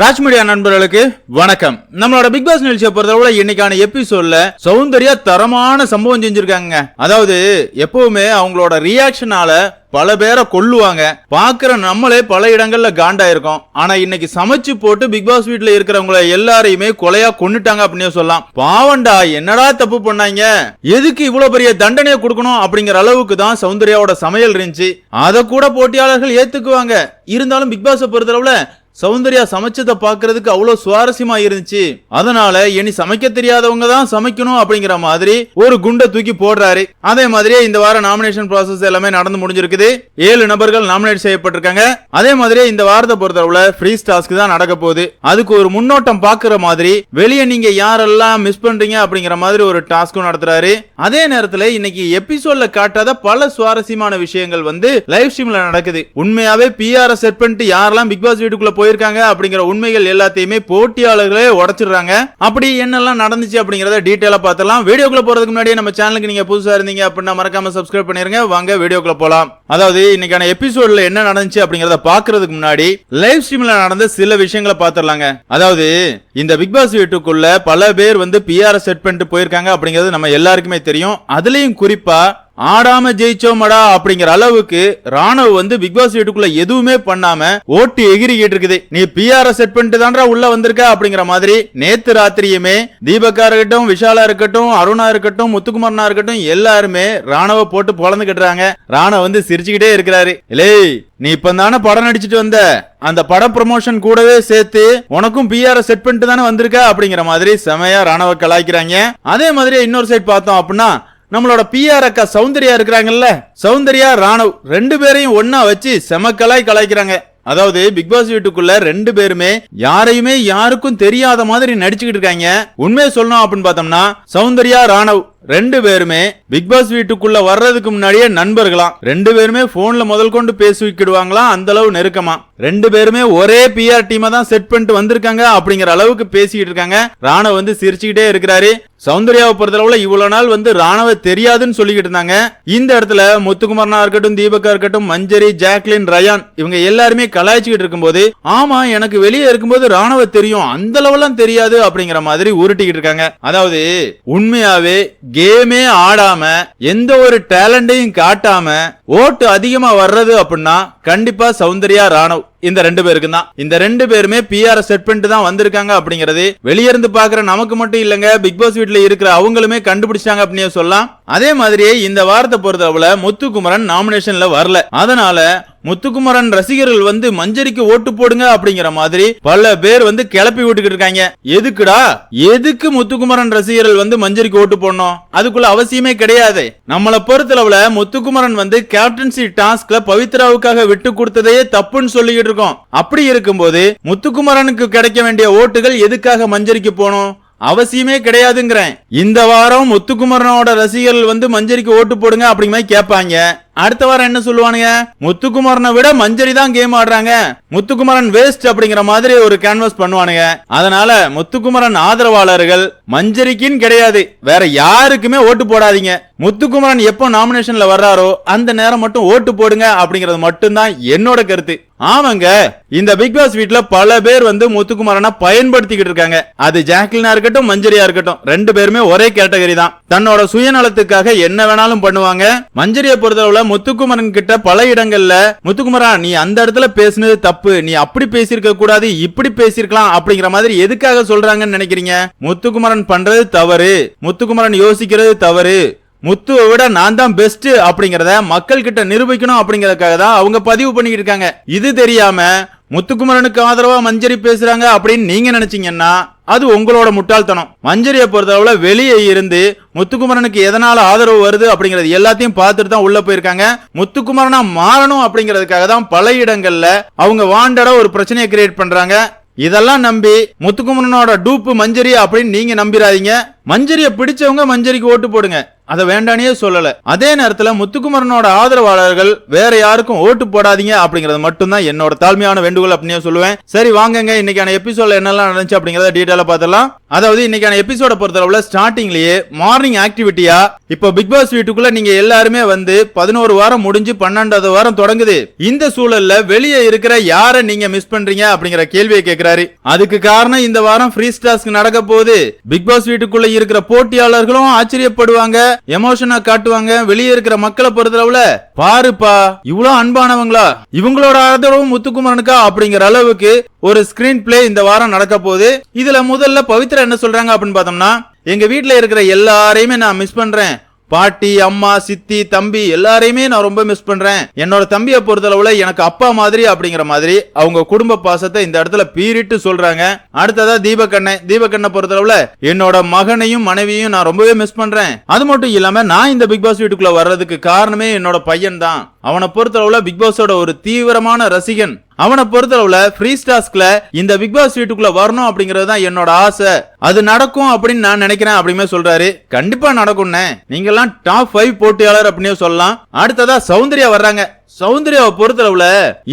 Raj media நண்பர்களுக்கு வணக்கம். நம்மளோட பிக் பாஸ் நிகழ்ச்சியை பொறுத்தவரை இன்னைக்கான எபிசோட்ல சௌந்தர்யா தரமான சம்பவம் செஞ்சிருக்காங்க அதாவது எப்பவுமே அவங்களோட ரியாக்ஷனால பல பேரை கொல்லுவாங்க. பாக்குற நம்மளே பல இடங்கள்ல காண்டா இருக்கும் ஆனா இன்னைக்கு சமைச்சு போட்டு பிக் பாஸ் வீட்ல இருக்கிறவங்கள எல்லாரையுமே கொலையா கொன்னுட்டாங்க அப்படின்னு சொல்லலாம். பாவண்டா என்னடா தப்பு பண்ணாங்க? எதுக்கு இவ்வளவு பெரிய தண்டனையை கொடுக்கணும் அப்படிங்கிற அளவுக்கு தான் சௌந்தர்யாவோட சமையல் இருந்துச்சு. அதை கூட போட்டியாளர்கள் ஏத்துக்குவாங்க. இருந்தாலும் பிக் பாஸ் பொறுத்தளவுல சௌந்தர்யா சமைச்சதை பாக்குறதுக்கு அவ்வளவு சுவாரஸ்யமா இருந்துச்சு. அதனால இனி சமைக்க தெரியாதவங்க தான் சமைக்கணும் அப்படிங்கிற மாதிரி ஒரு குண்டை தூக்கி போடுறாரு. அதே மாதிரியே இந்த வாரம் நாமினேஷன் ப்ராசஸ் எல்லாமே நடந்து முடிஞ்சிருக்குது. ஏழு நபர்கள் நாமினேட் செய்யப்பட்டிருக்காங்க. அதே மாதிரியே இந்த வாரத்தை பொறுத்தளவுல ஃப்ரீ டாஸ்க் தான் நடக்க போகுது. அதுக்கு ஒரு முன்னோட்டம் பாக்குற மாதிரி வெளியே நீங்க யாரெல்லாம் மிஸ் பண்றீங்க அப்படிங்கிற மாதிரி ஒரு டாஸ்க்கும் நடத்துறாரு. அதே நேரத்துல இன்னைக்கு எபிசோட்ல காட்டாத பல சுவாரஸ்யமான விஷயங்கள் வந்து லைவ் ஸ்ட்ரீம்ல நடக்குது. உண்மையாவே பிஆர் செட் பண்ணிட்டு யாரெல்லாம் பிக் பாஸ் வீட்டுக்குள்ள போயிருக்காங்க அப்படிங்கிற உண்மைகள் எல்லாத்தையுமே போட்டியாளர்களே உடைச்சிடுறாங்க. அப்படி என்னெல்லாம் நடந்துச்சு அப்படிங்கறத டீட்டெயிலா பார்த்தலாம் வீடியோக்குள்ள போறதுக்கு முன்னாடியே நம்ம சேனலுக்கு நீங்க புதுசா இருந்தீங்க அப்படின்னா மறக்காம சப்ஸ்கிரைப் பண்ணிருங்க. வாங்க வீடியோக்குள்ள போலாம். அதாவது இன்னைக்கான எபிசோட்ல என்ன நடந்துச்சு அப்படிங்கறத பாக்குறதுக்கு முன்னாடி லைவ் ஸ்ட்ரீம்ல நடந்த சில விஷயங்களை பாத்துடலாங்க அதாவது இந்த பிக் பாஸ் வீட்டுக்குள்ள பல பேர் வந்து பிஆர் செட் பண்ணிட்டு போயிருக்காங்க அப்படிங்கிறது நம்ம எல்லாருக்குமே தெரியும். அதுலயும் குறிப்பா ஆடாம ஜெயிச்சோமடா அப்படிங்கிற அளவுக்கு ராணுவ வந்து பிக் பாஸ் வீட்டுக்குள்ள எதுவுமே பண்ணாம ஓட்டு எகிரிக்கிட்டு இருக்குது நீ பிஆர் செட் பண்ணிட்டு தான்டா உள்ள வந்திருக்க அப்படிங்கிற மாதிரி நேத்து ராத்திரியுமே தீபக்கா இருக்கட்டும் விஷாலா இருக்கட்டும் அருணா இருக்கட்டும் முத்துக்குமார்னா இருக்கட்டும் எல்லாருமே ராணுவ போட்டு பொழந்துகிட்டுறாங்க. ராணுவ வந்து சிரிச்சுக்கிட்டே இருக்கிறாரு. லேய் நீ இப்ப தானே படம் நடிச்சிட்டு வந்த? அந்த படம் ப்ரமோஷன் கூடவே சேர்த்து உனக்கும் பிஆர் செட் பண்ணிட்டு தானே வந்திருக்க? அப்படிங்கிற மாதிரி செமையா ராணுவ கலாய்க்கிறாங்க. அதே மாதிரி இன்னொரு சைட் பார்த்தோம் அப்படின்னா நம்மளோட பிஆர் அக்கா சௌந்தர்யா இருக்கிறாங்கல்ல. சௌந்தர்யா ராணவ் ரெண்டு பேரையும் ஒன்னா வச்சு செமக்கலாய் கலாய்க்கிறாங்க. அதாவது பிக் பாஸ் வீட்டுக்குள்ள ரெண்டு பேருமே யாரையுமே யாருக்கும் தெரியாத மாதிரி நடிச்சுக்கிட்டு இருக்காங்க. உண்மையை சொல்லணும் அப்படின்னு பார்த்தோம்னா சௌந்தர்யா ராணவ் ரெண்டு பேருமே பிக் பாஸ் வீட்டுக்குள்ள வர்றதுக்கு முன்னாடியே நண்பர்களாம். ரெண்டு பேருமே போன்ல முதல் கொண்டு பேசிக்கிடுவாங்களாம் அந்த அளவு நெருக்கமா. ரெண்டு பேருமே ஒரே பிஆர் டீமை தான் செட் பண்ணிட்டு வந்திருக்காங்க அப்படிங்கிற அளவுக்கு பேசிக்கிட்டு இருக்காங்க. ராணவ் வந்து சிரிச்சுக்கிட்டே இருக்கிறாரு. சௌந்தர்யாவை பொறுத்தளவுல இவ்வளவு நாள் வந்து ராணவ தெரியாதுன்னு சொல்லிக்கிட்டு இருந்தாங்க. இந்த இடத்துல முத்துக்குமாரனா இருக்கட்டும் தீபக்கா இருக்கட்டும் மஞ்சரி ஜாக்லின் ரயான் இவங்க எல்லாருமே கலாய்ச்சிக்கிட்டு இருக்கும்போது ஆமா எனக்கு வெளியே இருக்கும்போது ராணவ தெரியும். அந்த அளவுலாம் தெரியாது அப்படிங்கிற மாதிரி உருட்டிக்கிட்டு இருக்காங்க. அதாவது உண்மையாவே கேமே ஆடாம எந்த ஒரு டேலண்டையும் காட்டாம ஓட்டு அதிகமா வர்றது அப்படின்னா கண்டிப்பா சௌந்தர்யா ராணவ் இந்த ரெண்டு பேருக்கு தான். இந்த ரெண்டு பேருமே பிஆர் செட் பண்ணிட்டு தான் வந்திருக்காங்க அப்படிங்கறது வெளியிருந்து பாக்குற நமக்கு மட்டும் இல்லங்க. பிக் பாஸ் வீட்ல இருக்கிற அவங்களுமே கண்டுபிடிச்சாங்க அப்படின்னு சொல்லலாம். அதே மாதிரியே இந்த வாரத்தை பொறுத்தளவுல முத்துக்குமரன் நாமினேஷன்ல வரல. அதனால முத்துக்குமரன் ரசிகர்கள் வந்து மஞ்சரிக்கு ஓட்டு போடுங்க அப்படிங்கிற மாதிரி பல பேர் வந்து கிளப்பி விட்டுக்கிட்டு இருக்காங்க. எதுக்குடா? எதுக்கு முத்துக்குமரன் ரசிகர்கள் வந்து மஞ்சரிக்கு ஓட்டு போடணும்? அதுக்குள்ள அவசியமே கிடையாது. நம்மளை பொறுத்தளவுல முத்துக்குமரன் வந்து கேப்டன்சி டாஸ்க்ல பவித்ராவுக்காக விட்டு கொடுத்ததையே தப்புன்னு சொல்லிக்கிட்டு இருக்கோம். அப்படி இருக்கும்போது முத்துக்குமரனுக்கு கிடைக்க வேண்டிய ஓட்டுகள் எதுக்காக மஞ்சரிக்கு போகணும் அவசியமே கிடையாதுங்கிறேன். இந்த வாரம் முத்துக்குமரனோட ரசிகர்கள் வந்து மஞ்சரிக்கு ஓட்டு போடுங்க அப்படிங்கிற மாதிரி கேட்பாங்க. அடுத்த வாரம் என்ன சொல்லுவானுங்க? முத்துக்குமரனை விட மஞ்சரி தான் கேம் ஆடுறாங்க. முத்துக்குமரன் வேஸ்ட் அப்படிங்கிற மாதிரி ஒரு கேன்வாஸ் பண்ணுவானுங்க. அதனால முத்துக்குமரன் ஆதரவாளர்கள் மஞ்சரிக்குன்னு கிடையாது. வேற யாருக்குமே ஓட்டு போடாதீங்க. முத்துக்குமரன் எப்போ நாமினேஷன்ல வர்றாரோ அந்த நேரம் மட்டும் ஓட்டு போடுங்க அப்படிங்கிறது மட்டும்தான் என்னோட கருத்து. ஆமாங்க இந்த பிக் பாஸ் வீட்ல பல பேர் வந்து முத்துக்குமரனை பயன்படுத்திக்கிட்டு இருக்காங்க. அது ஜாக்லினா இருக்கட்டும் மஞ்சரியா இருக்கட்டும் ரெண்டு பேருமே ஒரே கேட்டகரி தான். தன்னோட சுயநலத்துக்காக என்ன வேணாலும் பண்ணுவாங்க. மஞ்சரியை பொறுத்தளவுல முத்துக்குமரன் கிட்ட பல இடங்கள்ல முத்துக்குமரா நீ அந்த இடத்துல பேசுனது தப்பு. நீ அப்படி பேசியிருக்க கூடாது இப்படி பேசியிருக்கலாம் அப்படிங்கிற மாதிரி எதுக்காக சொல்றாங்கன்னு நினைக்கிறீங்க? முத்துக்குமரன் பண்றது தவறு. முத்துக்குமரன் யோசிக்கிறது தவறு. முத்துவை விட நான் தான் பெஸ்ட் அப்படிங்கறத மக்கள் கிட்ட நிரூபிக்கணும் அப்படிங்கறதுக்காக தான் அவங்க பதிவு பண்ணிக்கிட்டு இருக்காங்க. இது தெரியாம முத்துக்குமரனுக்கு ஆதரவா மஞ்சரி பேசுறாங்க அப்படின்னு நீங்க நினைச்சீங்கன்னா அது உங்களோட முட்டாள்தனம். மஞ்சரியை பொறுத்தளவுல வெளியே இருந்து முத்துக்குமரனுக்கு எதனால ஆதரவு வருது அப்படிங்கறது எல்லாத்தையும் பார்த்துட்டு தான் உள்ள போயிருக்காங்க. முத்துக்குமரனா மாறணும் அப்படிங்கறதுக்காக தான் பல இடங்கள்ல அவங்க வாண்டடா ஒரு பிரச்சனையை கிரியேட் பண்றாங்க. இதெல்லாம் நம்பி முத்துக்குமரனோட டூப்பு மஞ்சரி அப்படின்னு நீங்க நம்பிராதீங்க. மஞ்சரியை பிடிச்சவங்க மஞ்சரிக்கு ஓட்டு போடுங்க. அதை வேண்டானே சொல்லல. அதே நேரத்துல முத்துக்குமரனோட ஆதரவாளர்கள் வேற யாருக்கும் ஓட்டு போடாதீங்க அப்படிங்கறது மட்டும்தான் என்னோட தாழ்மையான வேண்டுகோள் அப்படின்னு சொல்லுவேன். சரி வாங்கங்க. இன்னைக்கான எபிசோட்ல என்னெல்லாம் நடந்துச்சு அப்படிங்கறத டீடைலா பார்த்தலாம் அதாவது இன்னைக்கான எபிசோட பொறுத்தளவுல ஸ்டார்டிங்லயே மார்னிங் ஆக்டிவிட்டியா இப்போ பிக் பாஸ் வீட்டுக்குள்ள நீங்க எல்லாருமே வந்து பதினோரு வாரம் முடிஞ்சு பன்னெண்டாவது வாரம் தொடங்குது. இந்த சூழல்ல வெளியே இருக்கிற யாரை நீங்க மிஸ் பண்றீங்க அப்படிங்கிற கேள்வியை கேட்கிறாரு அதுக்கு காரணம் இந்த வாரம் ஃப்ரீ ஸ்டாஸ்க்கு நடக்க போகுது. பிக் பாஸ் வீட்டுக்குள்ள இருக்கிற போட்டியாளர்களும் ஆச்சரியப்படுவாங்க எமோஷனா காட்டுவாங்க. வெளியே இருக்கிற மக்களை பொறுத்தளவுல பாருப்பா இவ்வளவு அன்பானவங்களா. இவங்களோட ஆதரவும் முத்துக்குமரனுக்கா அப்படிங்கிற அளவுக்கு ஒரு ஸ்கிரீன் பிளே இந்த வாரம் நடக்க போகுது. இதுல முதல்ல பவித்ரா என்ன சொல்றாங்க அப்படின்னு பார்த்தோம்னா எங்க வீட்டுல இருக்கிற எல்லாரையுமே நான் மிஸ் பண்றேன். பாட்டி அம்மா சித்தி தம்பி எல்லாரையுமே நான் ரொம்ப மிஸ் பண்றேன். என்னோட தம்பியை பொறுத்தளவுல எனக்கு அப்பா மாதிரி அப்படிங்கிற மாதிரி அவங்க குடும்ப பாசத்தை இந்த இடத்துல பீரிட்டு சொல்றாங்க. அடுத்ததா தீபக்கண்ணை. தீபக்கண்ணை பொறுத்தளவுல என்னோட மகனையும் மனைவியும் நான் ரொம்பவே மிஸ் பண்றேன். அது மட்டும் இல்லாம நான் இந்த பிக் பாஸ் வீட்டுக்குள்ள வர்றதுக்கு காரணமே என்னோட பையன் தான் அவனை பொறுத்தளவுல பிக் பாஸோட ஒரு தீவிரமான ரசிகன். அவனை பொறுத்தளவுல ஃப்ரீ ஸ்டாஸ்க்ல இந்த பிக் பாஸ் வீட்டுக்குள்ள வரணும் அப்படிங்கிறது தான் என்னோட ஆசை. அது நடக்கும் அப்படின்னு நான் நினைக்கிறேன் அப்படிமே சொல்றாரு. கண்டிப்பா நடக்கும்னே. நீங்க எல்லாம் டாப் ஃபைவ் போட்டியாளர் அப்படின்னு சொல்லலாம். அடுத்ததா சௌந்தர்யா வர்றாங்க. சௌந்தர்யாவை பொறுத்தளவுல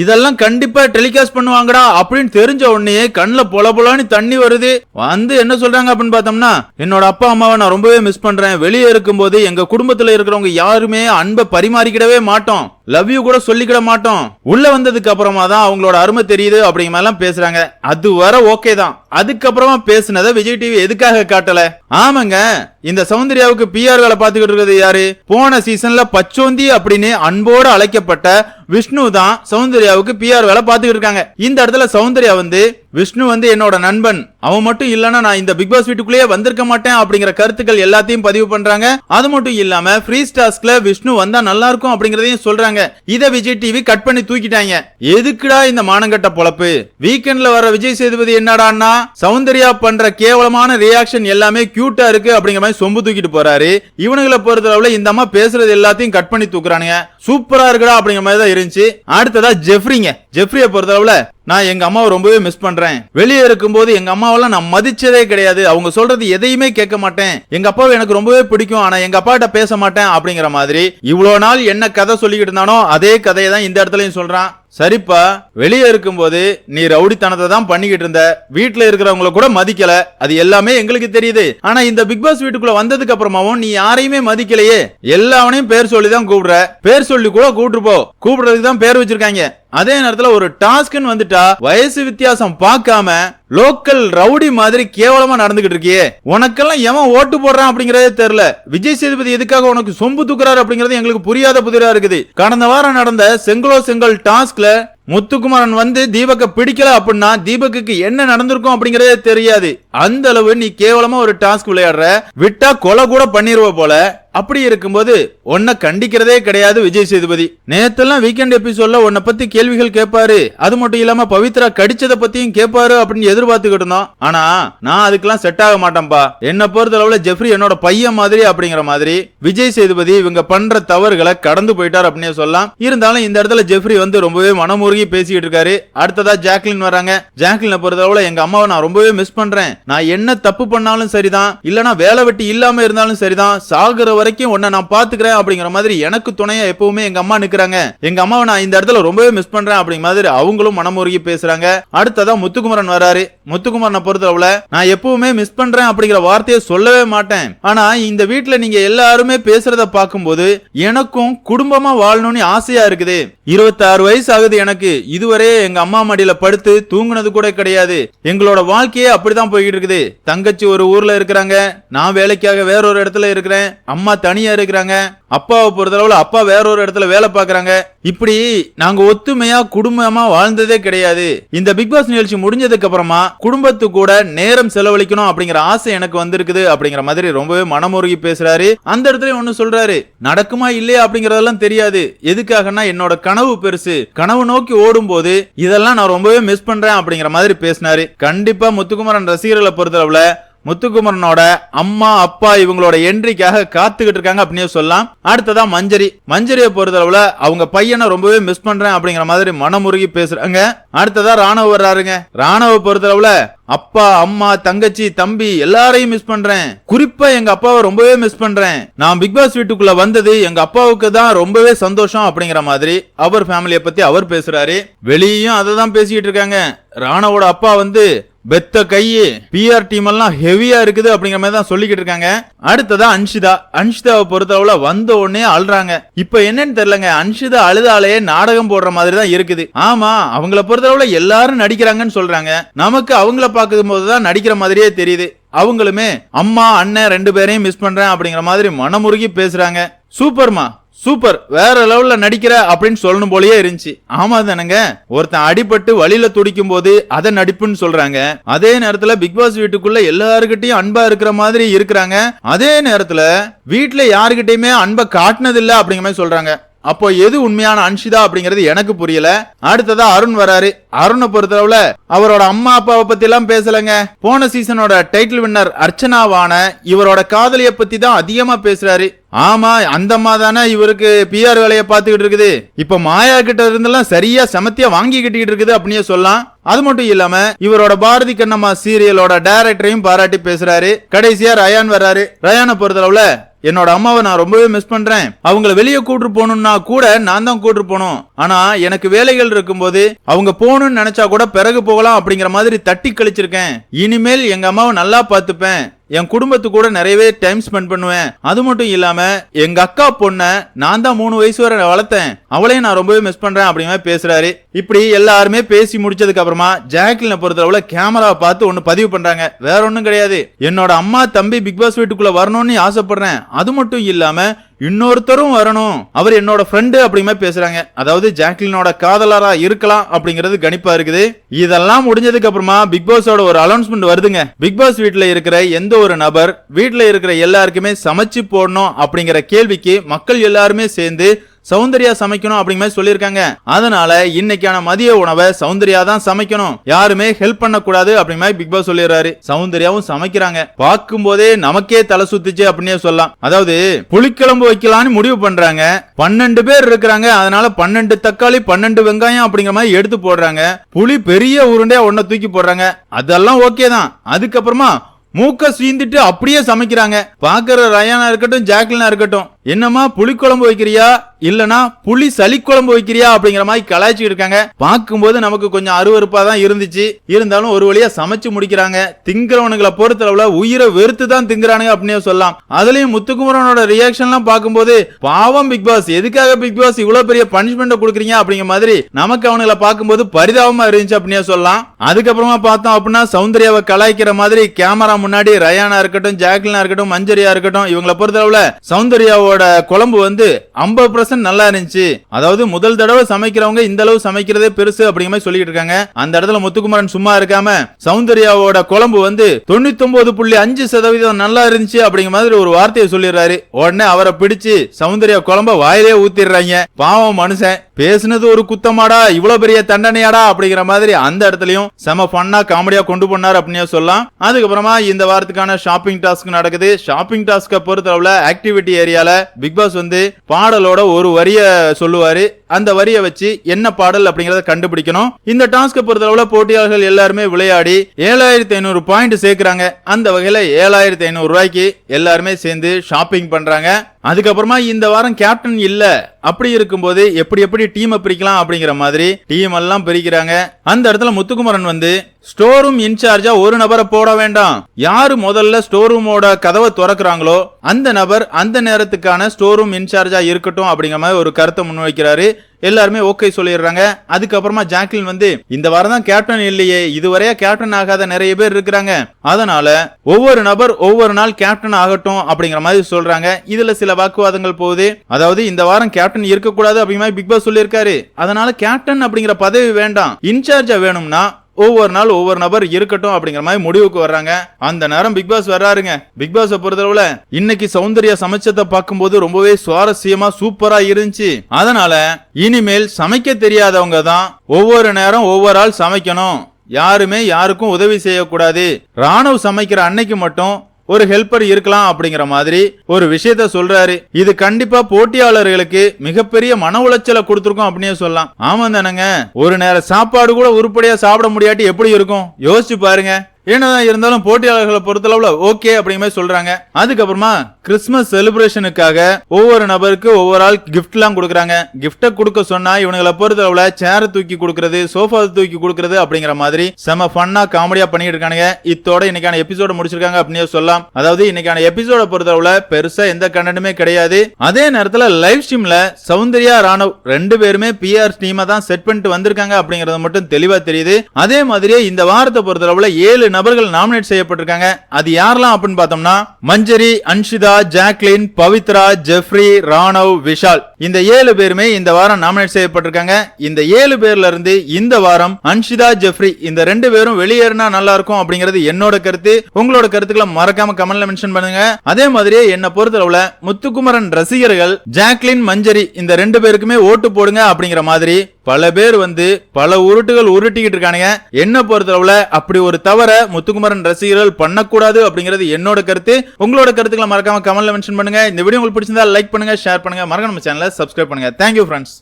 இதெல்லாம் கண்டிப்பா டெலிகாஸ்ட் பண்ணுவாங்கடா அப்படின்னு தெரிஞ்ச உடனே கண்ணில் பொல பொலான்னு தண்ணி வருது. வந்து என்ன சொல்றாங்க அப்படின்னு பார்த்தோம்னா என்னோட அப்பா அம்மாவை நான் ரொம்பவே மிஸ் பண்றேன். வெளியே இருக்கும்போது எங்க குடும்பத்துல இருக்கிறவங்க யாருமே அன்பை பரிமாறிக்கிடவே மாட்டோம். லவ் யூ கூட சொல்லிக்கிட மாட்டோம். உள்ள வந்ததுக்கு அப்புறமா தான் அவங்களோட அருமை தெரியுது அப்படிங்கிற மாதிரிலாம் பேசுறாங்க. அது வர ஓகே தான். அதுக்கப்புறமா பேசுனதை விஜய் டிவி எதுக்காக காட்டல? ஆமாங்க இந்த சௌந்தர்யாவுக்கு பிஆர் வேலை பார்த்துக்கிட்டு இருக்கிறது யாரு? போன சீசன்ல பச்சோந்தி அப்படின்னு அன்போடு அழைக்கப்பட்ட விஷ்ணு தான் சௌந்தர்யாவுக்கு பிஆர் வேலை பார்த்துக்கிட்டு இருக்காங்க. இந்த இடத்துல சௌந்தர்யா வந்து விஷ்ணு வந்து என்னோட நண்பன். அவன் மட்டும் இல்லனா நான் இந்த பிக் பாஸ் வீட்டுக்குள்ளேயே வந்திருக்க மாட்டேன் அப்படிங்கிற கருத்துக்கள் எல்லாத்தையும் பதிவு பண்றாங்க. அது மட்டும் இல்லாம ஃப்ரீ ஸ்டாஸ்க்ல விஷ்ணு வந்தா நல்லா இருக்கும் அப்படிங்கறதையும் சொல்றாங்க. இத விஜய் டிவி கட் பண்ணி தூக்கிட்டாங்க. எதுக்குடா இந்த மானங்கட்ட பொழப்பு? வீக்கெண்ட்ல வர விஜய் சேதுபதி என்னடான்னா சௌந்தர்யா பண்ற கேவலமான ரியாக்ஷன் எல்லாமே கியூட்டா இருக்கு அப்படிங்கிற மாதிரி சொம்பு தூக்கிட்டு போறாரு. இவனுங்களை பொறுத்தளவுல இந்த அம்மா பேசுறது எல்லாத்தையும் கட் பண்ணி தூக்குறானுங்க. சூப்பரா இருக்குடா அப்படிங்கிற மாதிரி தான் இருந்துச்சு அடுத்ததா ஜெஃப்ரிங்க. ஜெஃப்ரியை பொறுத்தளவுல நான் எங்க அம்மாவை ரொம்பவே மிஸ் பண்றேன். வெளியே இருக்கும்போது எங்க அம்மாவெல்லாம் நான் மதிச்சதே கிடையாது. அவங்க சொல்றது எதையுமே கேட்க மாட்டேன். எங்க அப்பாவை எனக்கு ரொம்பவே பிடிக்கும். ஆனா எங்க அப்பாட்ட பேச மாட்டேன் அப்படிங்கிற மாதிரி இவ்வளவு நாள் என்ன கதை சொல்லிக்கிட்டு இருந்தானோ அதே கதையை தான் இந்த இடத்துலயும் சொல்றான். சரிப்பா வெளியே இருக்கும்போது நீ ரவுடித்தனத்தை தான் பண்ணிக்கிட்டு இருந்த. வீட்டுல இருக்கிறவங்கள கூட மதிக்கல. அது எல்லாமே எங்களுக்கு தெரியுது. ஆனா இந்த பிக் பாஸ் வீட்டுக்குள்ள வந்ததுக்கு அப்புறமாவும் நீ யாரையுமே மதிக்கலையே. எல்லாவனையும் பேர் சொல்லி தான் கூப்பிடுற. பேர் சொல்லி கூட கூப்பிட்டு போ கூப்பிடுறதுக்கு தான் பேர் வச்சிருக்காங்க. அதே நேரத்துல ஒரு டாஸ்க்னு வந்துட்டா வயசு வித்தியாசம் பார்க்காம லோக்கல் ரவுடி மாதிரி கேவலமா நடந்துகிட்டு இருக்கியே. உனக்கெல்லாம் எவன் ஓட்டு போடுறான் அப்படிங்கறதே தெரியல. விஜய் சேதுபதி எதுக்காக உனக்கு சொம்பு தூக்குறாரு அப்படிங்கறது எங்களுக்கு புரியாத புதிரா இருக்குது. கடந்த வாரம் நடந்த செங்கலோ செங்கல் டாஸ்க்ல முத்துக்குமாரன் வந்து தீபக்க பிடிக்கல அப்படின்னா தீபக்கு என்ன நடந்திருக்கும் அப்படிங்கறதே தெரியாது. அந்த அளவு நீ கேவலமா ஒரு டாஸ்க் விளையாடுற. விட்டா கொலை கூட பண்ணிருவ போல. அப்படி இருக்கும்போது உன்னை கண்டிக்கிறதே கிடையாது விஜய் சேதுபதி. நேத்தெல்லாம் வீக்கெண்ட் எபிசோட்ல உன்னை பத்தி கேள்விகள் கேட்பாரு அது மட்டும் இல்லாம பவித்ரா கடிச்சதை பத்தியும் கேட்பாரு அப்படின்னு எதிர்பார்த்துக்கிட்டு இருந்தோம் ஆனா நான் அதுக்கெல்லாம் செட் ஆக மாட்டேன்பா. என்ன பொறுத்தளவுல ஜெஃப்ரி என்னோட பையன் மாதிரி அப்படிங்கிற மாதிரி விஜய் சேதுபதி இவங்க பண்ற தவறுகளை கடந்து போயிட்டார் அப்படின்னு சொல்லலாம். இருந்தாலும் இந்த இடத்துல ஜெஃப்ரி வந்து ரொம்பவே மனமுருகி பேசிக்கிட்டு இருக்காரு. அடுத்ததா ஜாக்லின் வராங்க. ஜாக்லினை பொறுத்தளவுல எங்க அம்மாவை நான் ரொம்பவே மிஸ் பண்றேன். நான் என்ன தப்பு பண்ணாலும் சரிதான். இல்லனா வேலை வெட்டி இல்லாம இருந்தாலும் சரிதான். சாகுற வரைக்கும் உன்னை நான் பாத்துக்கிறேன் அப்படிங்கிற மாதிரி எனக்கு துணையா எப்பவுமே எங்க அம்மா நிக்கிறாங்க. எங்க அம்மாவை நான் இந்த இடத்துல ரொம்பவே மிஸ் பண்றேன் அப்படிங்கிற மாதிரி அவங்களும் மனமுருகி பேசுறாங்க. அடுத்ததா முத்துக்குமரன் வராரு. முத்துக்குமரனை பொறுத்தளவுல நான் எப்பவுமே மிஸ் பண்றேன் அப்படிங்கிற வார்த்தையை சொல்லவே மாட்டேன். ஆனா இந்த வீட்டுல நீங்க எல்லாருமே பேசுறத பார்க்கும்போது எனக்கும் குடும்பமா வாழணும்னு ஆசையா இருக்குது. இருபத்தாறு வயசு ஆகுது எனக்கு. இதுவரை எங்க அம்மா மடியில படுத்து தூங்குனது கூட கிடையாது. எங்களோட வாழ்க்கையே அப்படிதான் போய்கிட்டு இருக்குது. தங்கச்சி ஒரு ஊர்ல இருக்கிறாங்க. நான் வேலைக்காக வேற ஒரு இடத்துல இருக்கிறேன். அம்மா தனியா இருக்கிறாங்க. அப்பாவை பொறுத்தளவுல அப்பா வேற ஒரு இடத்துல வேலை பாக்குறாங்க இப்படி நாங்க ஒத்துமையா குடும்பமா வாழ்ந்ததே கிடையாது. இந்த பிக் பாஸ் நிகழ்ச்சி முடிஞ்சதுக்கு அப்புறமா குடும்பத்து கூட நேரம் செலவழிக்கணும் அப்படிங்கிற ஆசை எனக்கு வந்திருக்குது அப்படிங்கிற மாதிரி ரொம்பவே மனமுருகி பேசுறாரு. அந்த இடத்துல ஒண்ணு சொல்றாரு நடக்குமா இல்லையா? அப்படிங்கறதெல்லாம் தெரியாது. எதுக்காகனா என்னோட கனவு பெருசு. கனவு நோக்கி ஓடும் போது இதெல்லாம் நான் ரொம்பவே மிஸ் பண்றேன் அப்படிங்கிற மாதிரி பேசினாரு. கண்டிப்பா முத்துக்குமரன் ரசிகர்களை பொறுத்தளவுல முத்துக்குமரனோட அம்மா அப்பா இவங்களோட என்ட்ரிக்காக காத்துக்கிட்டு இருக்காங்க அப்படின்னு சொல்லலாம். அடுத்ததா மஞ்சரி. மஞ்சரியை பொறுத்தளவுல அவங்க பையனை ரொம்பவே மிஸ் பண்றேன் அப்படிங்கிற மாதிரி மனமுருகி பேசுறாங்க. அடுத்ததா ராணுவ வர்றாருங்க. ராணுவ பொறுத்தளவுல அப்பா அம்மா தங்கச்சி தம்பி எல்லாரையும் மிஸ் பண்றேன். குறிப்பா எங்க அப்பாவை ரொம்பவே மிஸ் பண்றேன். நான் பிக் பாஸ் வீட்டுக்குள்ள வந்தது எங்க அப்பாவுக்கு தான் ரொம்பவே சந்தோஷம் அப்படிங்கிற மாதிரி அவர் ஃபேமிலியை பத்தி அவர் பேசுறாரு. வெளியும் அதை தான் பேசிக்கிட்டு இருக்காங்க. ராணவோட அப்பா வந்து பெத்த கையு பிஆர் டீம் எல்லாம் ஹெவியா இருக்குது அப்படிங்கிற மாதிரி தான் சொல்லிக்கிட்டு இருக்காங்க. அடுத்ததா அன்ஷிதா. அன்ஷிதாவை பொறுத்தளவுல வந்த உடனே அழுறாங்க. இப்ப என்னன்னு தெரியலங்க. அன்ஷிதா அழுதாலேயே நாடகம் போடுற மாதிரி தான் இருக்குது. ஆமா அவங்கள பொறுத்தளவுல எல்லாரும் நடிக்கிறாங்கன்னு சொல்றாங்க. நமக்கு அவங்கள பார்க்கும் போதுதான் நடிக்கிற மாதிரியே தெரியுது. அவங்களுமே அம்மா அண்ணன் ரெண்டு பேரையும் மிஸ் பண்றேன் அப்படிங்கிற மாதிரி மனமுருகி பேசுறாங்க. சூப்பர்மா. சூப்பர். வேற லெவல்ல நடிக்கிற அப்படின்னு சொல்லணும் போலயே இருந்துச்சு. ஆமா தானங்க. ஒருத்தன் அடிபட்டு வழியில துடிக்கும் போது அதை நடிப்புன்னு சொல்றாங்க. அதே நேரத்துல பிக் பாஸ் வீட்டுக்குள்ள எல்லாருக்கிட்டையும் அன்பா இருக்கிற மாதிரி இருக்கிறாங்க. அதே நேரத்துல வீட்டுல யாருகிட்டயுமே அன்பை காட்டினது இல்ல அப்படிங்கிற மாதிரி சொல்றாங்க. அப்போ எது உண்மையான அன்ஷிதா அப்படிங்கிறது எனக்கு புரியல. அடுத்ததா அருண் வராரு. அருணை பொறுத்தளவுல அவரோட அம்மா அப்பாவை பத்தி எல்லாம் பேசலங்க. போன சீசனோட டைட்டில் வின்னர் அர்ச்சனாவான இவரோட காதலிய பத்தி தான் அதிகமா பேசுறாரு. ஆமா அந்த அம்மா தானே இவருக்கு பிஆர் வேலையை பார்த்துக்கிட்டு இருக்குது. இப்ப மாயா கிட்ட இருந்தெல்லாம் சரியா செமத்தியா வாங்கிக்கிட்டு இருக்குது அப்படியே சொல்லலாம். அது மட்டும் இல்லாம இவரோட பாரதி கண்ணம்மா சீரியலோட டைரக்டரையும் பாராட்டி பேசுறாரு. கடைசியா ரயான் வர்றாரு ரயானை பொறுத்தளவுல என்னோட அம்மாவை நான் ரொம்பவே மிஸ் பண்றேன். அவங்கள வெளியே கூட்டு போகணும்னா கூட நான் தான் கூட்டு போனோம் ஆனா எனக்கு வேலைகள் இருக்கும்போது அவங்க போகணும்னு நினைச்சா கூட பிறகு போகலாம் அப்படிங்கிற மாதிரி தட்டி கழிச்சிருக்கேன். இனிமேல் எங்க அம்மாவை நல்லா பார்த்துப்பேன். என் குடும்பத்து கூட நிறையவே டைம் ஸ்பெண்ட் பண்ணுவேன். அது மட்டும் இல்லாம எங்க அக்கா பொண்ண நான் தான் மூணு வயசு வரை வளர்த்தேன். அவளையும் நான் ரொம்பவே மிஸ் பண்றேன் அப்படிங்கிற பேசுறாரு. இப்படி எல்லாருமே பேசி முடிச்சதுக்கு அப்புறமா ஜாக்லினை பொறுத்தளவுல கேமராவை பார்த்து ஒன்னு பதிவு பண்றாங்க. வேற ஒன்றும் கிடையாது. என்னோட அம்மா தம்பி பிக் பாஸ் வீட்டுக்குள்ள வரணும்னு ஆசைப்படுறேன். அது மட்டும் இல்லாம இன்னொருத்தரும் வரணும். அவர் என்னோட ஃப்ரெண்டு அப்படிங்கிற பேசுறாங்க. அதாவது ஜாக்லினோட காதலரா இருக்கலாம் அப்படிங்கிறது கணிப்பா இருக்குது. இதெல்லாம் முடிஞ்சதுக்கு அப்புறமா பிக் பாஸோட ஒரு அனௌன்ஸ்மெண்ட் வருதுங்க. பிக் பாஸ் வீட்டுல இருக்கிற எந்த ஒரு நபர் வீட்டுல இருக்கிற எல்லாருக்குமே சமைச்சு போடணும் அப்படிங்கிற கேள்விக்கு மக்கள் எல்லாருமே சேர்ந்து சௌந்தர்யா சமைக்கணும் அப்படிங்கிற மாதிரி சொல்லியிருக்காங்க. அதனால இன்னைக்கான மதிய உணவை சௌந்தர்யா தான் சமைக்கணும். யாருமே ஹெல்ப் பண்ண கூடாது அப்படிங்கிற மாதிரி பிக் பாஸ் சொல்லிடுறாரு. சௌந்தர்யாவும் சமைக்கிறாங்க. பார்க்கும் போதே நமக்கே தலை சுத்துச்சு அப்படின்னே சொல்லலாம். அதாவது புளிக்குழம்பு வைக்கலாம்னு முடிவு பண்றாங்க. பன்னெண்டு பேர் இருக்கிறாங்க. அதனால பன்னெண்டு தக்காளி பன்னெண்டு வெங்காயம் அப்படிங்கிற மாதிரி எடுத்து போடுறாங்க. புளி பெரிய உருண்டையா ஒன்ன தூக்கி போடுறாங்க. அதெல்லாம் ஓகே தான். அதுக்கப்புறமா மூக்க சீந்திட்டு அப்படியே சமைக்கிறாங்க. பாக்குற ரயானா இருக்கட்டும் ஜாக்லினா இருக்கட்டும். என்னம்மா புளிக்குழம்பு வைக்கிறியா? இல்லனா புளி சளி குழம்பு வைக்கிறியா? அப்படிங்கிற மாதிரி கலாய்ச்சி இருக்காங்க. பார்க்கும்போது நமக்கு கொஞ்சம் அருவறுப்பா தான் இருந்துச்சு. இருந்தாலும் ஒரு வழியா சமைச்சு முடிக்கிறாங்க. திங்கிறவனுங்களை பொறுத்தளவுல உயிரை வெறுத்து தான் திங்குறானுங்க அப்படின்னு சொல்லலாம். அதுலயும் முத்துக்குமரனோட ரியாக்ஷன் எல்லாம் பார்க்கும்போது பாவம் பிக் பாஸ் எதுக்காக பிக் பாஸ் இவ்வளவு பெரிய பனிஷ்மெண்ட் கொடுக்குறீங்க? அப்படிங்கிற மாதிரி நமக்கு அவனுங்களை பார்க்கும்போது பரிதாபமா இருந்துச்சு அப்படின்னு சொல்லலாம். அதுக்கப்புறமா பார்த்தோம் அப்படின்னா சௌந்தர்யாவை கலாய்க்கிற மாதிரி கேமரா முன்னாடி ரயானா இருக்கட்டும் ஜாக்லினா இருக்கட்டும் மஞ்சரியா இருக்கட்டும் இவங்களை பொறுத்தளவுல சௌந்தர்யாவோட குழம்பு வந்து ஐம்பது பர்சன்ட் நல்லா இருந்துச்சு. அதாவது முதல் தடவை சமைக்கிறவங்க இந்த அளவு சமைக்கிறதே பெருசு அப்படிங்கிற மாதிரி சொல்லிட்டு இருக்காங்க. அந்த இடத்துல முத்துக்குமரன் சும்மா இருக்காம சௌந்தர்யாவோட குழம்பு வந்து தொண்ணூத்தி புள்ளி அஞ்சு சதவீதம் நல்லா இருந்துச்சு அப்படிங்கிற மாதிரி ஒரு வார்த்தையை சொல்லிடுறாரு. உடனே அவரை பிடிச்சு சௌந்தர்யா குழம்ப வாயிலே ஊத்திடுறாங்க. பாவம் மனுஷன். பேசுனது ஒரு குத்தமாடா இவ்வளவு பெரிய தண்டனையாடா அப்படிங்கிற மாதிரி அந்த இடத்துலயும் செம ஃபன்னா காமெடியா கொண்டு போனார் அப்படின்னு சொல்லலாம். அதுக்கப்புறமா இந்த வாரத்துக்கான ஷாப்பிங் டாஸ்க் நடக்குது. ஷாப்பிங் டாஸ்க பொறுத்தளவுல ஆக்டிவிட்டி ஏரியால பிக் பாஸ் வந்து பாடலோட ஒரு வரிய சொல்லுவாரு. அந்த வரியை வச்சு என்ன பாடல் அப்படிங்கறத கண்டுபிடிக்கணும். இந்த டாஸ்க பொறுத்தளவுல போட்டியாளர்கள் எல்லாருமே விளையாடி ஏழாயிரத்தி ஐநூறு பாயிண்ட் சேர்க்கிறாங்க. அந்த வகையில ஏழாயிரத்தி ஐநூறு ரூபாய்க்கு எல்லாருமே சேர்ந்து ஷாப்பிங் பண்றாங்க. அதுக்கப்புறமா இந்த வாரம் கேப்டன் இல்ல. அப்படி இருக்கும்போது எப்படி எப்படி டீமை பிரிக்கலாம் அப்படிங்கிற மாதிரி டீம் எல்லாம் பிரிக்கிறாங்க. அந்த இடத்துல முத்துக்குமரன் வந்து ஸ்டோர் ரூம் இன்சார்ஜா ஒரு நபரை போட வேண்டாம். யாரு முதல்ல ஸ்டோர் ரூமோட கதவை திறக்கிறாங்களோ அந்த நபர் அந்த நேரத்துக்கான ஸ்டோர் ரூம் இன்சார்ஜா இருக்கட்டும் அப்படிங்கிற மாதிரி ஒரு கருத்தை முன்வைக்கிறாரு. எல்லாருமே ஓகே சொல்லிடுறாங்க. அதுக்கப்புறமா ஜாக்லின் வந்து இந்த வாரம் தான் கேப்டன் இல்லையே இதுவரையா கேப்டன் ஆகாத நிறைய பேர் இருக்கிறாங்க. அதனால ஒவ்வொரு நபர் ஒவ்வொரு நாள் கேப்டன் ஆகட்டும் அப்படிங்கிற மாதிரி சொல்றாங்க. இதுல சில வாக்குவாதங்கள் போகுது. அதாவது இந்த வாரம் கேப்டன் இருக்கக்கூடாது அப்படிங்கிற மாதிரி பிக் பாஸ் சொல்லியிருக்காரு. அதனால கேப்டன் அப்படிங்கிற பதவி வேண்டாம். இன்சார்ஜா வேணும்னா ஒவ்வொரு நாள் ஒவ்வொரு நபர் இருக்கட்டும் அப்படிங்கிற மாதிரி முடிவுக்கு வர்றாங்க. அந்த நேரம் பிக் பாஸ் வர்றாருங்க. பிக் பாஸ் பொறுத்தளவுல இன்னைக்கு சௌந்தர்யா சமைச்சதை பார்க்கும்போது ரொம்பவே சுவாரஸ்யமா சூப்பரா இருந்துச்சு. அதனால இனிமேல் சமைக்க தெரியாதவங்க தான் ஒவ்வொரு நேரம் ஒவ்வொரு ஆள் சமைக்கணும். யாருமே யாருக்கும் உதவி செய்யக்கூடாது. ராணுவ சமைக்கிற அன்னைக்கு மட்டும் ஒரு ஹெல்ப்பர் இருக்கலாம் அப்படிங்கிற மாதிரி ஒரு விஷயத்த சொல்றாரு. இது கண்டிப்பா போட்டியாளர்களுக்கு மிகப்பெரிய மன உளைச்சலை கொடுத்துருக்கோம் அப்படின்னு சொல்லலாம். ஆமா தானங்க. ஒரு நேரம் சாப்பாடு கூட உருப்படியா சாப்பிட முடியாட்டி எப்படி இருக்கும்? யோசிச்சு பாருங்க. என்னதான் இருந்தாலும் போட்டியாளர்களை பொறுத்தளவுல ஓகே அப்படிங்கிற மாதிரி சொல்றாங்க. அதுக்கப்புறமா கிறிஸ்துமஸ் செலிப்ரேஷனுக்காக ஒவ்வொரு நபருக்கு ஒவ்வொரு ஆள் கிஃப்ட் எல்லாம் கொடுக்குறாங்க. கிஃப்ட கொடுக்க சொன்னா இவனுங்களை பொறுத்தளவுல சேர தூக்கி கொடுக்கறது சோஃபா தூக்கி கொடுக்கறது அப்படிங்கிற மாதிரி செம ஃபன்னா காமெடியா பண்ணிட்டு இருக்கானுங்க. இத்தோட இன்னைக்கான எபிசோட முடிச்சிருக்காங்க அப்படின்னு சொல்லலாம். அதாவது இன்னைக்கான எபிசோட பொறுத்தளவுல பெருசா எந்த கண்டனமே கிடையாது. அதே நேரத்துல லைவ் ஸ்ட்ரீம்ல சௌந்தர்யா ராணவ் ரெண்டு பேருமே பிஆர் டீமை தான் செட் பண்ணிட்டு வந்திருக்காங்க அப்படிங்கறது மட்டும் தெளிவா தெரியுது. அதே மாதிரியே இந்த வாரத்தை பொறுத்தளவுல ஏழு நபர்கள் நாமினேட் செய்யப்பட்டிருக்காங்க. அது யாரெல்லாம் அப்படின்னு பார்த்தோம்னா மஞ்சரி அன்ஷிதா ஜாக்லின் பவித்ரா ஜெஃப்ரி ராணவ் விஷால். இந்த ஏழு பேருமே இந்த வாரம் நாமினேட் செய்யப்பட்டிருக்காங்க. இந்த ஏழு பேர்ல இருந்து இந்த வாரம் அன்ஷிதா ஜெஃப்ரி இந்த ரெண்டு பேரும் வெளியேறினா நல்லா இருக்கும் அப்படிங்கிறது என்னோட கருத்து. உங்களோட கருத்துக்களை மறக்காம கமெண்ட்ல மென்ஷன் பண்ணுங்க. அதே மாதிரியே என்ன பொறுத்தளவுல முத்துக்குமரன் ரசிகர்கள் ஜாக்லின் மஞ்சரி இந்த ரெண்டு பேருக்குமே ஓட்டு போடுங்க அப்படிங்கிற மாதிரி பல பேர் வந்து பல உருட்டுகள் உருட்டிக்கிட்டு இருக்கானுங்க. என்ன பொறுத்தளவுல அப்படி ஒரு தவற முத்துக்குமரன் ரசிகர்கள் பண்ணக்கூடாது அப்படிங்கிறது என்னோட கருத்து. உங்களோட கருத்துக்களை மறக்காம கமெண்ட்ல மென்ஷன் பண்ணுங்க. இந்த வீடியோ உங்களுக்கு பிடிச்சிருந்தா லைக் பண்ணுங்க ஷேர் பண்ணுங்க. மறக்காம நம்ம சேனலை சப்ஸ்கிரைப் பண்ணுங்க. Thank you friends